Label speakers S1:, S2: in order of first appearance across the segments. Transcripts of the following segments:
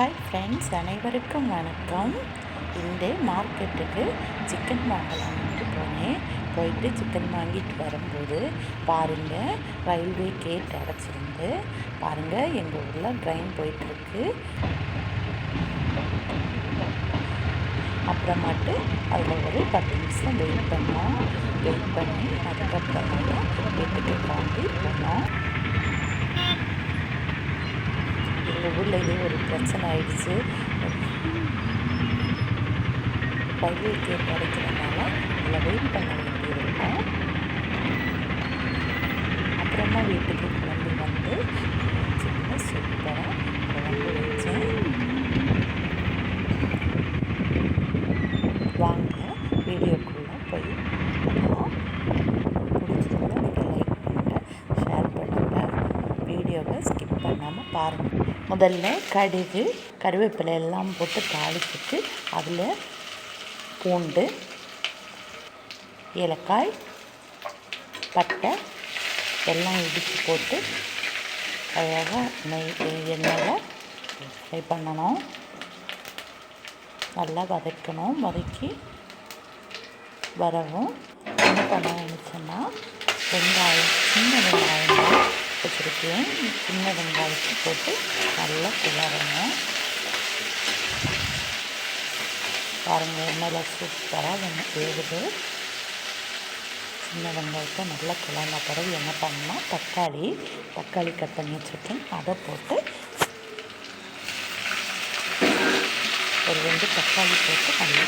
S1: Hi friends அனைவருக்கும் வணக்கம். இந்த மார்க்கெட்டுக்கு சிக்கன் வாங்கலாம்னு போனேன். போயிட்டு சிக்கன் வாங்கிட்டு வரும்போது பாருங்கள் ரயில்வே கேட் அடைச்சிருந்து பாருங்கள் எங்கள் ஊரில் ட்ரெயின் போயிட்டுருக்கு. அப்புறமாட்டு அதில் ஒரு பத்து நிமிஷம் வெயிட் பண்ணோம். வெயிட் பண்ணி அதுக்கப்புறமா வீட்டுக்கு வாங்கி போனோம் எங்கள் ஊரில் இதே ஒரு பிரச்சனை ஆயிடுச்சு. ரயில்வே கேட் அடைக்கிறதுனால அதில் வெயிட் பண்ண வேண்டியிருக்கோம் அப்புறமா வீட்டுக்கு கிளம்பி வந்து சின்ன சூப்பராக குழம்பு வச்சேன். வாங்க வீடியோக்குள்ளே போய் பார்க்கலாம். பிடிச்சிருந்தா நீங்கள் லைக் பண்ணுங்கள் ஷேர் பண்ணுங்கள் வீடியோவை ஸ்கிப் பண்ணாமல் பாருங்கள் முதல்ல கடுகு கருவேப்பிலை எல்லாம் போட்டு தாளிச்சிட்டு அதில் பூண்டு ஏலக்காய் பட்டை எல்லாம் இடித்து போட்டு அழகாக நெய் எண்ணெயில் ஃப்ரை பண்ணணும். நல்லா வதக்கணும். வதக்கி வரவும் என்ன பண்ண நினச்சோன்னா வெங்காயம் சின்ன வெங்காயம் வச்சுருக்கேன் சின்ன வெங்காயத்தை போட்டு நல்லா கிளறணும். பாருங்கள் எண்ணெயில் சூப்பராக வெண்ணெய் வேகுது. சின்ன வெங்காயத்தை நல்லா கிளறின பிறகு என்ன பண்ணணும் தக்காளி தக்காளி கட் பண்ணி வச்சுருக்கேன். அதை போட்டு ஒரு ரெண்டு தக்காளி போட்டு நல்லா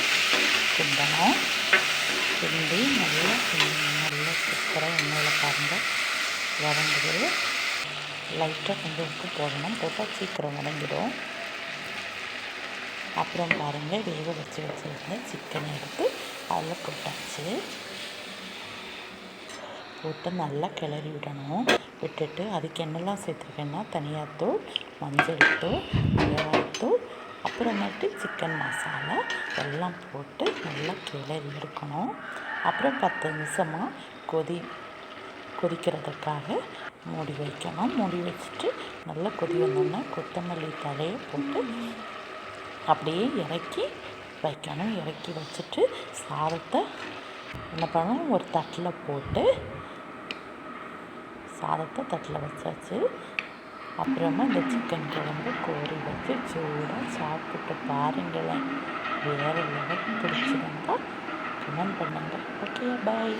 S1: கிண்டணும். கிண்டி நல்லா நல்லா சூப்பராக எண்ணெயில் பாருங்கள் வதங்குது. லைட்டாக கொஞ்சம் உப்பு போடணும். போட்டால் சீக்கிரம் வதங்கிடும். அப்புறம் பாருங்கள் வேக வச்சு வச்சுருந்தேன் சிக்கனை எடுத்து அதில் போட்டாச்சு. போட்டு நல்லா கிளறி விடணும். விட்டுட்டு அதுக்கு என்னெல்லாம் சேர்த்துருக்கேன்னா தனியாத்தூள் மஞ்சள் தூள் மிளகாய்த்தூள் அப்புறமேட்டு சிக்கன் மசாலா எல்லாம் போட்டு நல்லா கிளறி எடுக்கணும். அப்புறம் பத்து நிமிஷமாக கொதி கொதிக்கிறதுக்காக மூடி வைக்கணும். மூடி வச்சுட்டு நல்லா கொதி வந்தோடனே கொத்தமல்லி தலையை போட்டு அப்படியே இறக்கி வைக்கணும். இறக்கி வச்சுட்டு சாதத்தை என்ன பண்ணணும்? ஒரு தட்டில் போட்டு சாதத்தை தட்டில் வச்சாச்சு. அப்புறமா இந்த சிக்கன் குழம்பு கோரி வச்சு சூடாக சாப்பிட்டு பாருங்களேன். வேறு லெவல் பிடிச்சிருந்தால் கமெண்ட் பண்ணுங்கள் ஓகே பாய்